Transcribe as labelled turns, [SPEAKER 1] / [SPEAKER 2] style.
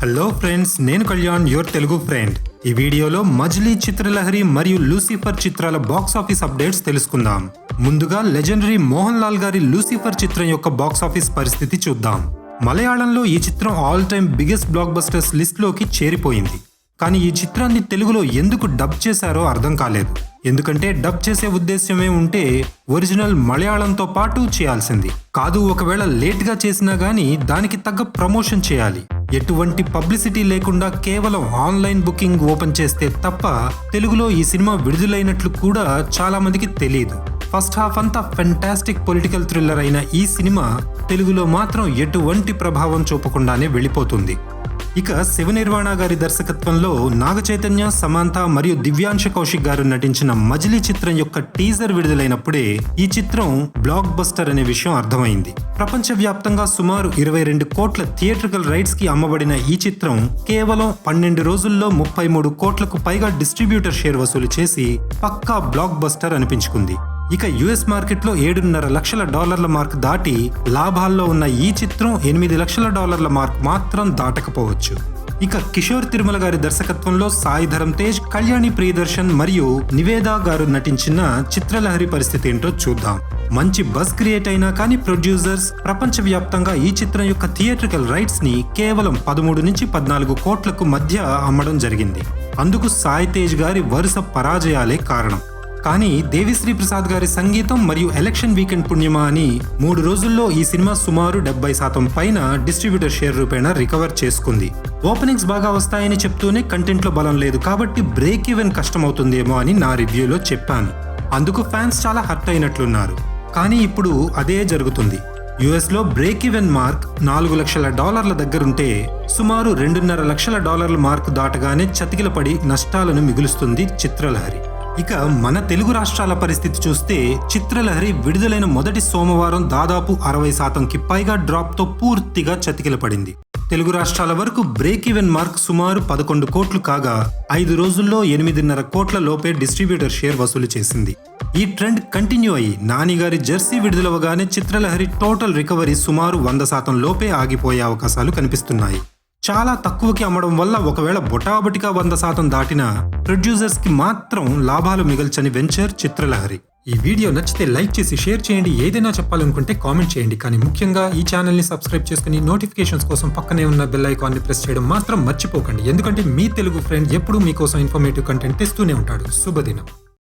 [SPEAKER 1] Hello friends నేను Kalyan your Telugu friend ఈ వీడియోలో మజిలీ చిత్రలహరి మరియు లూసిఫర్ చిత్రాల బాక్స్ ఆఫీస్ అప్డేట్స్ తెలుసుకుందాం. ముందుగా లెజెండరీ మోహన్ లాల్ గారి లూసిఫర్ చిత్రం యొక్క బాక్స్ ఆఫీస్ పరిస్థితి చూద్దాం. మలయాళంలో ఈ చిత్రం all time biggest blockbusters లిస్ట్లోకి చేరిపోయింది. కానీ ఈ చిత్రాన్ని తెలుగులో ఎందుకు డబ్ చేశారో అర్థం కాలేదు. ఎందుకంటే డబ్ చేసే ఉద్దేశ్యమే ఉంటే ఒరిజినల్ మలయాళంతో పాటు చేయాల్సింది. కాదు ఒకవేళ లేట్గా చేసినా గానీ దానికి తగ్గ ప్రమోషన్ చేయాలి. ఎటువంటి పబ్లిసిటీ లేకుండా కేవలం ఆన్లైన్ బుకింగ్ ఓపెన్ చేస్తే తప్ప తెలుగులో ఈ సినిమా విడుదలైనట్లు కూడా చాలా మందికి తెలియదు ఫస్ట్ హాఫ్ అంతా ఫెంటాస్టిక్ పొలిటికల్ థ్రిల్లర్ అయిన ఈ సినిమా తెలుగులో మాత్రం ఎటువంటి ప్రభావం చూపకుండానే వెళ్ళిపోతుంది. ఇక శివనిర్వాణ గారి దర్శకత్వంలో నాగ చైతన్య సమాంత మరియు దివ్యాంశ కౌశిక్ గారు నటించిన మజిలీ చిత్రం యొక్క టీజర్ విడుదలైనప్పుడే ఈ చిత్రం బ్లాక్ బస్టర్ అనే విషయం అర్థమైంది. ప్రపంచవ్యాప్తంగా సుమారు ఇరవై రెండు కోట్ల థియేట్రికల్ రైట్స్కి అమ్మబడిన ఈ చిత్రం కేవలం పన్నెండు రోజుల్లో ముప్పై మూడు కోట్లకు పైగా డిస్ట్రిబ్యూటర్ షేర్ వసూలు చేసి పక్కా బ్లాక్ బస్టర్ అనిపించుకుంది. ఇక యుఎస్ మార్కెట్లో ఏడున్నర లక్షల డాలర్ల మార్క్ దాటి లాభాల్లో ఉన్న ఈ చిత్రం ఎనిమిది లక్షల డాలర్ల మార్క్ మాత్రం దాటకపోవచ్చు. ఇక కిషోర్ తిరుమల గారి దర్శకత్వంలో సాయి ధరం తేజ్ కళ్యాణి ప్రియదర్శన్ మరియు నివేదా గారు నటించిన చిత్రలహరి పరిస్థితి ఏంటో చూద్దాం. మంచి బస్ క్రియేట్ అయినా కానీ ప్రొడ్యూసర్స్ ప్రపంచవ్యాప్తంగా ఈ చిత్రం యొక్క థియేట్రికల్ రైట్స్ని కేవలం పదమూడు నుంచి పద్నాలుగు కోట్లకు మధ్య అమ్మడం జరిగింది. అందుకు సాయి తేజ్ గారి వరుస పరాజయాలే కారణం. కానీ దేవిశ్రీ ప్రసాద్ గారి సంగీతం మరియు ఎలక్షన్ వీకెండ్ పుణ్యమా అని మూడు రోజుల్లో ఈ సినిమా సుమారు డెబ్బై శాతం పైన డిస్ట్రిబ్యూటర్ షేర్ రూపేణ రికవర్ చేసుకుంది. ఓపెనింగ్స్ బాగా వస్తాయని చెప్తూనే కంటెంట్లో బలం లేదు కాబట్టి బ్రేక్ ఈవెన్ కష్టమవుతుందేమో అని నా రివ్యూలో చెప్పాను. అందుకు ఫ్యాన్స్ చాలా హర్ట్ అయినట్లున్నారు. కానీ ఇప్పుడు అదే జరుగుతుంది. యుఎస్లో బ్రేక్ ఈవెన్ మార్క్ నాలుగు లక్షల డాలర్ల దగ్గరుంటే సుమారు రెండున్నర లక్షల డాలర్ల మార్క్ దాటగానే చతికిలపడి నష్టాలను మిగులుస్తుంది చిత్రలహరి. ఇక మన తెలుగు రాష్ట్రాల పరిస్థితి చూస్తే చిత్రలహరి విడుదలైన మొదటి సోమవారం దాదాపు అరవై శాతంకి పైగా డ్రాప్తో పూర్తిగా చతికిల పడింది తెలుగు రాష్ట్రాల వరకు బ్రేక్ ఈవెన్ మార్క్ సుమారు పదకొండు కోట్లు కాగా ఐదు రోజుల్లో ఎనిమిదిన్నర కోట్ల లోపే డిస్ట్రిబ్యూటర్ షేర్ వసూలు చేసింది. ఈ ట్రెండ్ కంటిన్యూ అయ్యి నాని గారి జెర్సీ విడుదలవగానే చిత్రలహరి టోటల్ రికవరీ సుమారు వంద శాతం లోపే ఆగిపోయే అవకాశాలు కనిపిస్తున్నాయి. చాలా తక్కువకి అమ్మడం వల్ల ఒకవేళ బొటాబొటిగా వంద శాతం దాటిన ప్రొడ్యూసర్స్కి మాత్రం లాభాలు మిగల్చని వెంచర్ చిత్రలహరి. ఈ వీడియో నచ్చితే లైక్ చేసి షేర్ చేయండి. ఏదైనా చెప్పాలనుకుంటే కామెంట్ చేయండి. కానీ ముఖ్యంగా ఈ ఛానల్ని సబ్స్క్రైబ్ చేసుకుని నోటిఫికేషన్స్ కోసం పక్కనే ఉన్న బెల్ ఐకాన్ని ప్రెస్ చేయడం మాత్రం మర్చిపోకండి. ఎందుకంటే మీ తెలుగు ఫ్రెండ్ ఎప్పుడూ మీకోసం ఇన్ఫర్మేటివ్ కంటెంట్ తెస్తూనే ఉంటాడు. శుభదినం.